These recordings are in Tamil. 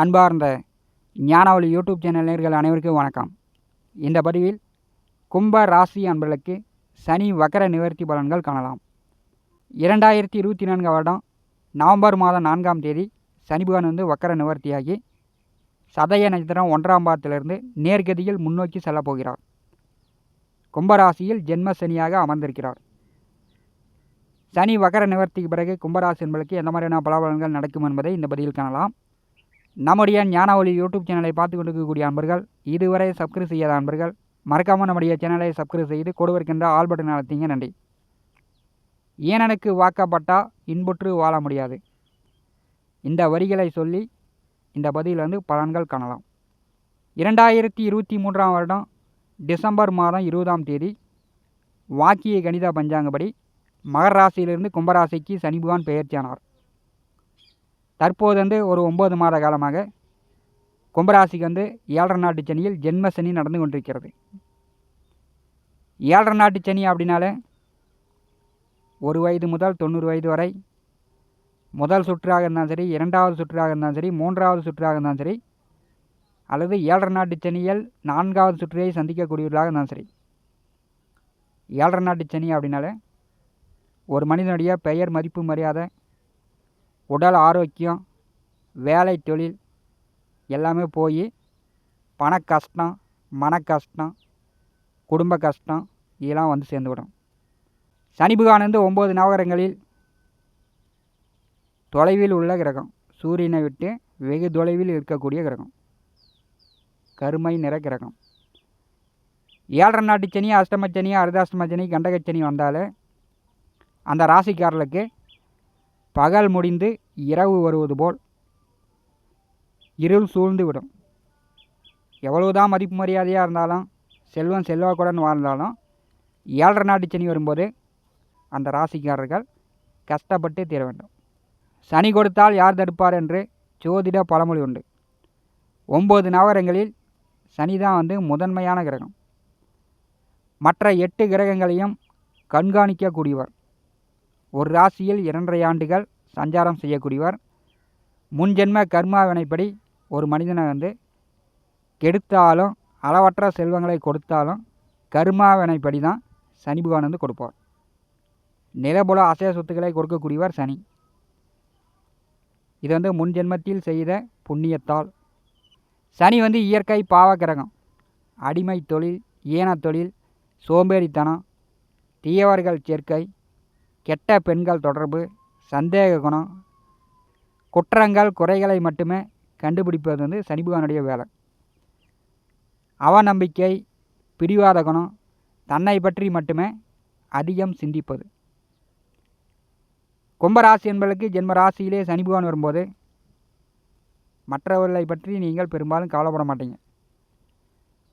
அன்பார்ந்த ஞானவழி யூடியூப் சேனல் நேர்கள் அனைவருக்கும் வணக்கம். இந்த பதிவில் கும்ப ராசி அன்பர்களுக்கு சனி வக்கர நிவர்த்தி பலன்கள் காணலாம். இரண்டாயிரத்தி இருபத்தி நான்கு வருடம் நவம்பர் மாதம் நான்காம் தேதி சனி வந்து வக்கர நிவர்த்தியாகி சதய நட்சத்திரம் ஒன்றாம் பாதத்திலிருந்து நேர்கதியில் முன்னோக்கி செல்லப் போகிறார். கும்பராசியில் ஜென்ம சனியாக அமர்ந்திருக்கிறார். சனி வக்கர நிவர்த்திக்கு பிறகு கும்பராசி என்பதற்கு எந்த மாதிரியான பலாபலன்கள் நடக்கும் என்பதை இந்த பதிவில் காணலாம். நம்முடைய ஞான ஒளி யூடியூப் சேனலை பார்த்து கொண்டிருக்கக்கூடிய அன்பர்கள் இதுவரை சப்ஸ்கிரைப் செய்யாத அன்பர்கள் மறக்காமல் நம்முடைய சேனலை சப்ஸ்கிரைப் செய்து கொடுவருக்கின்ற ஆல் பட்டன் அழுத்திங்க நன்றி. ஏனனுக்கு வாக்கப்பட்டால் இன்புற்று வாழ முடியாது. இந்த வரிகளை சொல்லி இந்த பதிவில் வந்து பலன்கள் காணலாம். இரண்டாயிரத்தி இருபத்தி மூன்றாம் வருடம் டிசம்பர் மாதம் இருபதாம் தேதி வாக்கிய கணித பஞ்சாங்கப்படி மகர ராசியிலிருந்து கும்பராசிக்கு சனி பகவான் பெயர்ச்சியானார் தற்போது வந்து ஒரு ஒம்பது மாத காலமாக கும்பராசிக்கு வந்து ஏழரை நாட்டு சனியில் ஜென்ம சனி நடந்து கொண்டிருக்கிறது. ஏழரை நாட்டு சனி அப்படின்னாலே ஒரு வயது முதல் தொண்ணூறு வயது வரை முதல் சுற்றாக இருந்தாலும் சரி இரண்டாவது சுற்றாக இருந்தாலும் சரி மூன்றாவது சுற்றாக இருந்தாலும் சரி அல்லது ஏழரை நாட்டு சனியில் நான்காவது சுற்றியை சந்திக்கக்கூடியவர்களாக இருந்தாலும் சரி. ஏழரை நாட்டு சனி அப்படின்னாலே ஒரு மனிதனுடைய பெயர் மதிப்பு மரியாதை உடல் ஆரோக்கியம் வேலை தொழில் எல்லாமே போய் பண கஷ்டம் மன கஷ்டம் குடும்ப கஷ்டம் இதெல்லாம் வந்து சேர்ந்துவிடும் சனி பகவான் வந்து ஒம்பது நவகரங்களில் தொலைவில் உள்ள கிரகம். சூரியனை விட்டு வெகு தொலைவில் இருக்கக்கூடிய கிரகம். கருமை நிற கிரகம். ஏழரை நாட்டு சனி அஷ்டமச்சனி அர்தாஷ்டமச்சனி கண்டகச்சனி வந்தாலே அந்த ராசிக்காரர்களுக்கு பகல் முடிந்து இரவு வருவது போல் இருள் சூழ்ந்து விடும். எவ்வளவுதான் மதிப்பு மரியாதையாக இருந்தாலும் செல்வம் செல்வாக்குடன் வாழ்ந்தாலும் ஏழரை நாட்டு சனி வரும்போது அந்த ராசிக்காரர்கள் கஷ்டப்பட்டு தீர வேண்டும். சனி கொடுத்தால் யார் தடுப்பார் என்று ஜோதிட பழமொழி உண்டு. ஒம்பது நவரங்களில் சனி தான் வந்து முதன்மையான கிரகம். மற்ற எட்டு கிரகங்களையும் கண்காணிக்கக்கூடியவர். ஒரு ராசியில் இரண்டரை ஆண்டுகள் சஞ்சாரம் செய்யக்கூடியவர். முன்ஜென்ம கர்மாவினைப்படி ஒரு மனிதனை வந்து கெடுத்தாலும் அளவற்ற செல்வங்களை கொடுத்தாலும் கர்மாவினைப்படி தான் சனி பகவான் வந்து கொடுப்பார். நிலபுல அசைய சொத்துக்களை கொடுக்கக்கூடியவர் சனி. இது வந்து முன் ஜென்மத்தில் செய்த புண்ணியத்தால். சனி வந்து இயற்கை பாவக்கிரகம். அடிமை தொழில் ஈன தொழில் சோம்பேறித்தனம் தீயவர்கள் சேர்க்கை கெட்ட பெண்கள் தொடர்பு சந்தேக குணம் குற்றங்கள் குறைகளை மட்டுமே கண்டுபிடிப்பது வந்து சனிபகவானுடைய வேலை. அவநம்பிக்கை பிடிவாத குணம் தன்னை பற்றி மட்டுமே அதிகம் சிந்திப்பது. கும்பராசி என்பதற்கு ஜென்ம ராசியிலே சனி வரும்போது மற்றவர்களை பற்றி நீங்கள் பெரும்பாலும் கவலைப்பட மாட்டீங்க.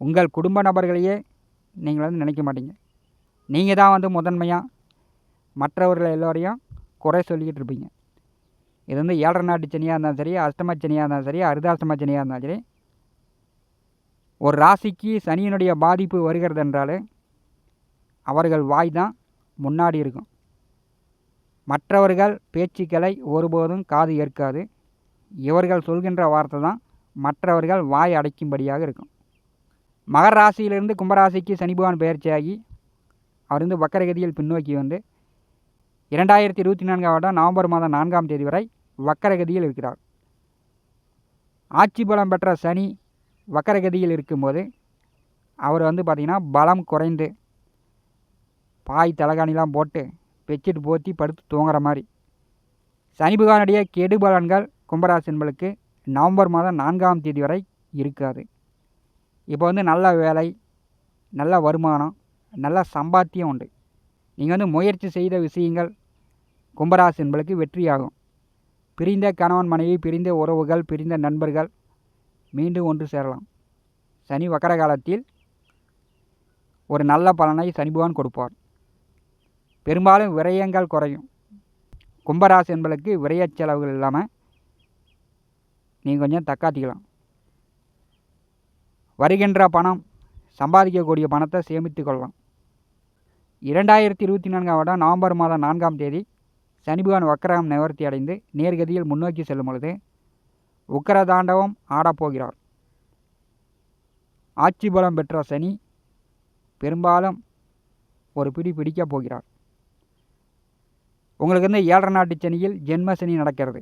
உங்கள் குடும்ப நபர்களையே நீங்கள் வந்து நினைக்க மாட்டீங்க. நீங்கள் தான் வந்து முதன்மையாக மற்றவர்கள் எல்லோரையும் குறை சொல்லிக்கிட்டு இருப்பீங்க. இது வந்து ஏழரை நாட்டு சனியாக இருந்தாலும் சரி அஷ்டம சனியாக இருந்தாலும் சரி அர்த்தாஷ்டம சனியாக இருந்தாலும் சரி ஒரு ராசிக்கு சனியினுடைய பாதிப்பு வருகிறது என்றாலே அவர்கள் வாய் தான் முன்னாடி இருக்கும். மற்றவர்கள் பேச்சுக்களை ஒருபோதும் காது ஏற்காது. இவர்கள் சொல்கின்ற வார்த்தை தான் மற்றவர்கள் வாய் அடைக்கும்படியாக இருக்கும். மகர ராசியிலிருந்து கும்பராசிக்கு சனி பகவான் பெயர்ச்சியாகி அவர் வந்து வக்கரகதியில் பின்னோக்கி வந்து இரண்டாயிரத்தி இருபத்தி நான்காம் வருடம் நவம்பர் மாதம் நான்காம் தேதி வரை வக்கரகதியில் இருக்கிறார். ஆட்சி பலம் பெற்ற சனி வக்கரகதியில் இருக்கும்போது அவர் வந்து பார்த்திங்கன்னா பலம் குறைந்து பாய் தலகாணிலாம் போட்டு பெச்சிட்டு போத்தி படுத்து தூங்குற மாதிரி. சனி பகவானுடைய கெடு பலன்கள் கும்பராசி என்பளுக்கு நவம்பர் மாதம் நான்காம் தேதி வரை இருக்காது. இப்போ வந்து நல்ல வேலை நல்ல வருமானம் நல்ல சம்பாத்தியம் உண்டு. நீங்கள் வந்து முயற்சி செய்த விஷயங்கள் கும்பராசி என்பளுக்கு வெற்றியாகும். பிரிந்த கணவன் மனைவி பிரிந்த உறவுகள் பிரிந்த நண்பர்கள் மீண்டும் ஒன்று சேரலாம். சனி வக்கர காலத்தில் ஒரு நல்ல பலனை சனி பகவான் கொடுப்பார். பெரும்பாலும் விரயங்கள் குறையும். கும்பராசி என்பளுக்கு விரயச் செலவுகள் இல்லாமல் நீங்கள் கொஞ்சம் தக்காத்திக்கலாம். வருகின்ற பணம் சம்பாதிக்கக்கூடிய பணத்தை சேமித்து கொள்ளலாம். இரண்டாயிரத்தி இருபத்தி நான்காம் வருடம் நவம்பர் மாதம் நான்காம் தேதி சனிபகவான் வக்கரகம் நிவர்த்தி அடைந்து நேர்கதியில் முன்னோக்கி செல்லும் பொழுது உக்கரதாண்டவம் ஆடப்போகிறார் ஆட்சி பலம் பெற்ற சனி பெரும்பாலும் ஒரு பிடி பிடிக்கப் போகிறார். உங்களுக்கு வந்து ஏழரை நாட்டு சனியில் ஜென்ம சனி நடக்கிறது.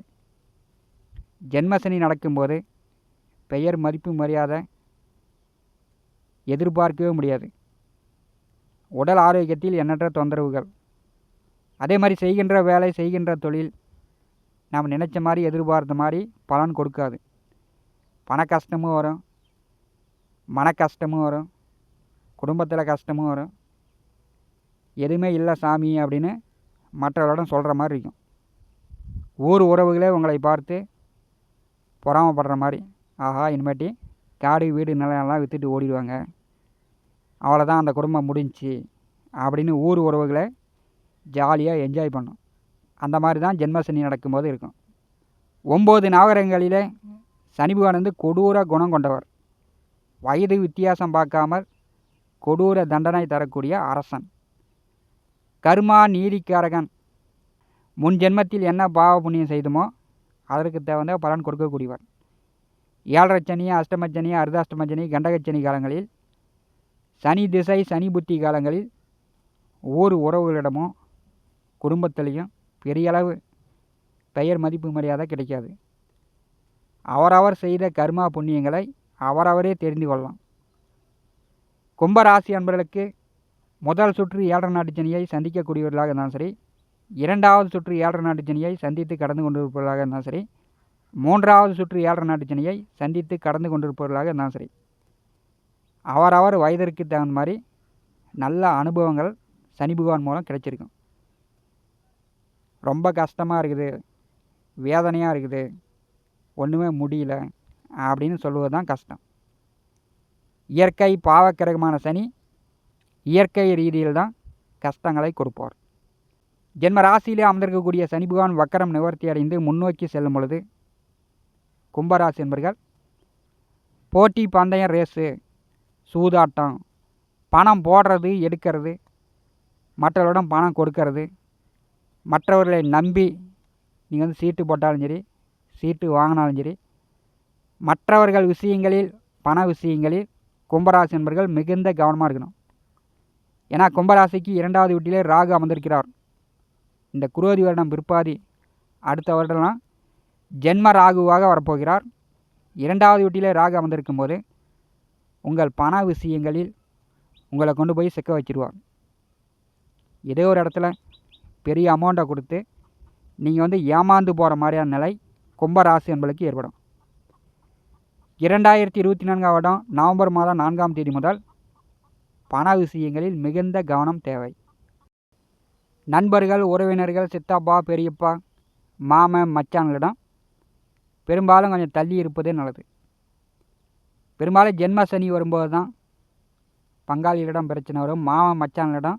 ஜென்ம சனி நடக்கும்போது பெயர் மதிப்பு மரியாதை எதிர்பார்க்கவே முடியாது. உடல் ஆரோக்கியத்தில் எண்ணற்ற தொந்தரவுகள். அதே மாதிரி செய்கின்ற வேலை செய்கின்ற தொழில் நாம் நினச்ச மாதிரி எதிர்பார்த்த மாதிரி பலன் கொடுக்காது. பண கஷ்டமும் வரும் மன கஷ்டமும் வரும் குடும்பத்தில் கஷ்டமும் வரும். எதுவுமே இல்லை சாமி அப்படின்னு மற்றவர்களிடம் சொல்கிற மாதிரி இருக்கும். ஊர் உறவுகளே உங்களை பார்த்து பொறாமப்படுற மாதிரி. ஆஹா இனிமேட்டி காடு வீடு நிலம்லாம் விற்றுட்டு ஓடிடுவாங்க. அவ்வளோதான் அந்த குடும்பம் முடிஞ்சிச்சு அப்படின்னு ஊர் உறவுகளை ஜாலியாக என்ஜாய் பண்ணும். அந்த மாதிரி தான் ஜென்மசனி நடக்கும்போது இருக்கும். ஒம்பது நாகரங்களிலே சனி பகவான் வந்து கொடூர குணம் கொண்டவர். வயது வித்தியாசம் பார்க்காம கொடூர தண்டனை தரக்கூடிய அரசன். கர்மா நீதிக்காரகன். முன் ஜென்மத்தில் என்ன பாவ புண்ணியம் செய்துமோ அதற்கு தகுந்த பலன் கொடுக்கக்கூடியவர். ஏழரை சனி அஷ்டமச்சனி அர்தாஷ்டமச்சனி கண்டகச்சனி காலங்களில் சனி திசை சனி புத்தி காலங்களில் ஒவ்வொரு உறவுகளிடமும் குடும்பத்திலையும் பெரிய அளவு பெயர் மதிப்பு மரியாதை கிடைக்காது. அவரவர் செய்த கர்மா புண்ணியங்களை அவரவரே தெரிந்து கொள்ளலாம். கும்பராசி அன்பர்களுக்கு முதல் சுற்று ஏழரை நாட்டு சனியை சந்திக்கக்கூடியவர்களாக இருந்தாலும் சரி இரண்டாவது சுற்று ஏழரை நாட்டு சனியை சந்தித்து கடந்து கொண்டிருப்பவர்களாக இருந்தாலும் சரி மூன்றாவது சுற்று ஏழரை நாட்டு சனியை சந்தித்து கடந்து கொண்டிருப்பவர்களாக இருந்தாலும் சரி அவரவர் வயதிற்கு தகுந்த மாதிரி நல்ல அனுபவங்கள் சனி பகவான் மூலம் கிடச்சிருக்கும். ரொம்ப கஷ்டமாக இருக்குது. வேதனையாக இருக்குது. ஒன்றுமே முடியல அப்படின்னு சொல்லுவது தான் கஷ்டம். இயற்கை பாவக்கிரகமான சனி இயற்கை ரீதியில் தான் கஷ்டங்களை கொடுப்பார் ஜென்ம ராசியிலே அமர்ந்திருக்கக்கூடிய சனி பகவான் வக்கரம் நிவர்த்தி அடைந்து முன்னோக்கி செல்லும் பொழுது கும்பராசி என்பர்கள் போட்டி பந்தயம் ரேஸு சூதாட்டம் பணம் போடுறது எடுக்கிறது மற்றவர்களிடம் பணம் கொடுக்கறது மற்றவர்களை நம்பி நீங்கள் வந்து சீட்டு போட்டாலும் சரி சீட்டு வாங்கினாலும் சரி மற்றவர்கள் விஷயங்களில் பண விஷயங்களில் கும்பராசி என்பர்கள் மிகுந்த கவனமாக இருக்கணும். ஏன்னா கும்பராசிக்கு இரண்டாவது வீட்டிலே ராகு அமர்ந்திருக்கிறார். இந்த குரோதி வருடம் பிற்பாதி அடுத்த வருடம்லாம் ஜென்ம ராகுவாக வரப்போகிறார். இரண்டாவது வீட்டிலே ராகு அமர்ந்திருக்கும் போது உங்கள் பண விஷயங்களில் உங்களை கொண்டு போய் சிக்க வச்சுருவாங்க ஏதோ ஒரு இடத்துல பெரிய அமௌண்ட்டை கொடுத்து நீங்கள் வந்து ஏமாந்து போகிற மாதிரியான நிலை கும்பராசி என்பளுக்கு ஏற்படும். இரண்டாயிரத்தி இருபத்தி நான்காம் வருடம் நவம்பர் மாதம் நான்காம் தேதி முதல் பண விஷயங்களில் மிகுந்த கவனம் தேவை. நண்பர்கள் உறவினர்கள் சித்தப்பா பெரியப்பா மாமன் மச்சான்களிடம் பெரும்பாலும் கொஞ்சம் தள்ளி இருப்பதே நல்லது. பெரும்பாலும் ஜென்ம சனி வரும்போது தான் பங்காளிகளிடம் பிரச்சனை வரும். மாமன் மச்சான்களிடம்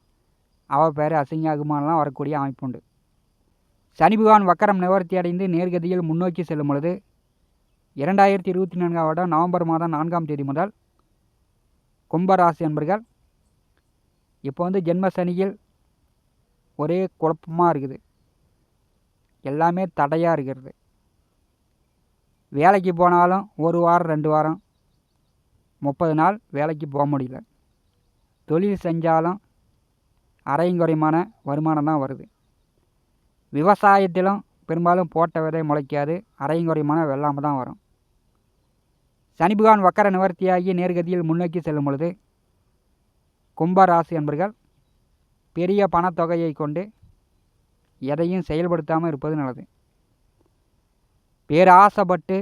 அவ பேர் அசிங்காகுமானலாம் வரக்கூடிய அமைப்பு உண்டு. சனி பகவான் வக்கரம் நிவர்த்தி அடைந்து நேர்கதியில் முன்னோக்கி செல்லும் பொழுது இரண்டாயிரத்தி இருபத்தி நான்காம் வருடம் நவம்பர் மாதம் நான்காம் தேதி முதல் கும்பராசி என்பர்கள் இப்போ வந்து ஜென்ம சனியில் ஒரே குழப்பமாக இருக்குது. எல்லாமே தடையாக இருக்கிறது. வேலைக்கு போனாலும் ஒரு வாரம் ரெண்டு வாரம் முப்பது நாள் வேலைக்கு போக முடியல. தொழில் செஞ்சாலும் அரையும் குறையுமான வருமானம் தான் வருது. விவசாயத்திலும் பெரும்பாலும் போட்ட விதை முளைக்காது அரையும் குறையுமான வெள்ளாமல் தான் வரும். சனி பகவான் வக்கர நிவர்த்தியாகி நேர்கதியில் முன்னோக்கி செல்லும் பொழுது கும்பராசி என்பர்கள் பெரிய பணத்தொகையை கொண்டு எதையும் செயல்படுத்தாமல் இருப்பது நல்லது. பேராசைப்பட்டு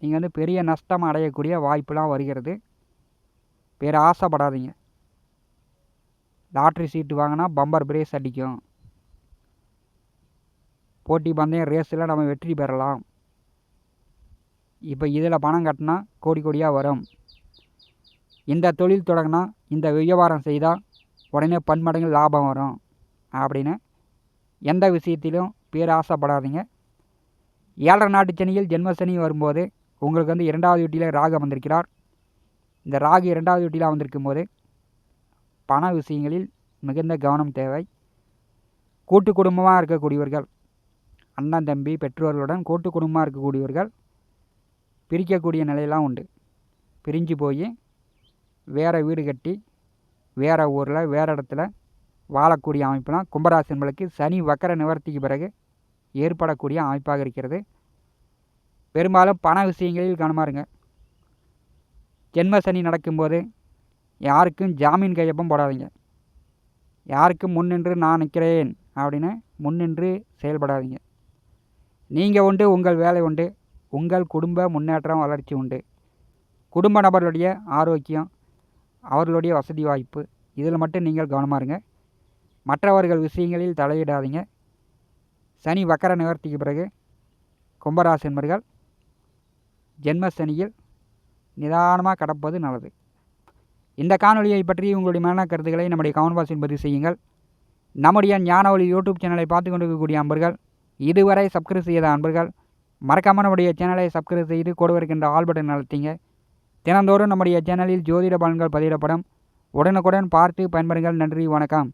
நீங்கள் வந்து பெரிய நஷ்டம் அடையக்கூடிய வாய்ப்புலாம் வருகிறது. பேராசைப்படாதீங்க லாட்ரி சீட்டு வாங்கினா பம்பர் பிரேஸ் அடிக்கும். போட்டி பந்தயம் ரேஸில் நம்ம வெற்றி பெறலாம். இப்போ இதில் பணம் கட்டினா கோடி கோடியாக வரும். இந்த தொழில் தொடங்கினா இந்த வியாபாரம் செய்தால் உடனே பன்மடங்கு லாபம் வரும். அப்படின்னு எந்த விஷயத்திலும் பேர் ஆசைப்படாதீங்க. ஏழரை நாட்டு சனியில் ஜென்மசனி வரும்போது உங்களுக்கு வந்து இரண்டாவது வீட்டில் ராகு அமர்ந்திருக்கிறார். இந்த ராகு இரண்டாவது வீட்டில் அமர்ந்திருக்கும் போது பண விஷயங்களில் மிகுந்த கவனம் தேவை. கூட்டு குடும்பமாக இருக்கக்கூடியவர்கள் அண்ணன் தம்பி பெற்றோர்களுடன் கூட்டு குடும்பமாக இருக்கக்கூடியவர்கள் பிரிக்கக்கூடிய நிலையெல்லாம் உண்டு. பிரிஞ்சு போய் வேறு வீடு கட்டி வேறு ஊரில் வேறு இடத்துல வாழக்கூடிய அமைப்பெல்லாம் கும்பராசி என்பதற்கு சனி வக்கர நிவர்த்திக்கு பிறகு ஏற்படக்கூடிய அமைப்பாக இருக்கிறது. பெரும்பாலும் பண விஷயங்களில் கவனமாக இருங்க. ஜென்ம சனி நடக்கும்போது யாருக்கும் ஜாமீன் கையொப்பம் போடாதீங்க. யாருக்கும் முன்னின்று நான் நிற்கிறேன் அப்படின்னு முன்னின்று செயல்படாதீங்க. நீங்கள் உண்டு உங்கள் வேலை உண்டு உங்கள் குடும்ப முன்னேற்றம் வளர்ச்சி உண்டு. குடும்ப நபர்களுடைய ஆரோக்கியம் அவர்களுடைய வசதி வாய்ப்பு இதில் மட்டும் நீங்கள் கவனமாக இருங்க. மற்றவர்கள் விஷயங்களில் தலையிடாதீங்க. சனி வக்கர நிவர்த்திக்கு பிறகு கும்பராசி என்பர்கள் ஜென்மசனியில் நிதானமாக கடப்பது நல்லது. இந்த காணொலியை பற்றி உங்களுடைய மன கருத்துக்களை நம்முடைய கமெண்ட் பாக்ஸில் பதிவு செய்யுங்கள். நம்முடைய ஞானவழி யூடியூப் சேனலை பார்த்து கொண்டிருக்கக்கூடிய அன்பர்கள் இதுவரை சப்ஸ்கிரைப் செய்த அன்பர்கள் மறக்காமல் நம்முடைய சேனலை சப்ஸ்கிரைப் செய்து கொடுவருக்கின்ற இருக்கின்ற ஆல் பட்டன் தினந்தோறும் நம்முடைய சேனலில் ஜோதிட பலன்கள் பதிவிடப்படும். உடனுக்குடன் பார்த்து பயன்பெறுங்கள். நன்றி வணக்கம்.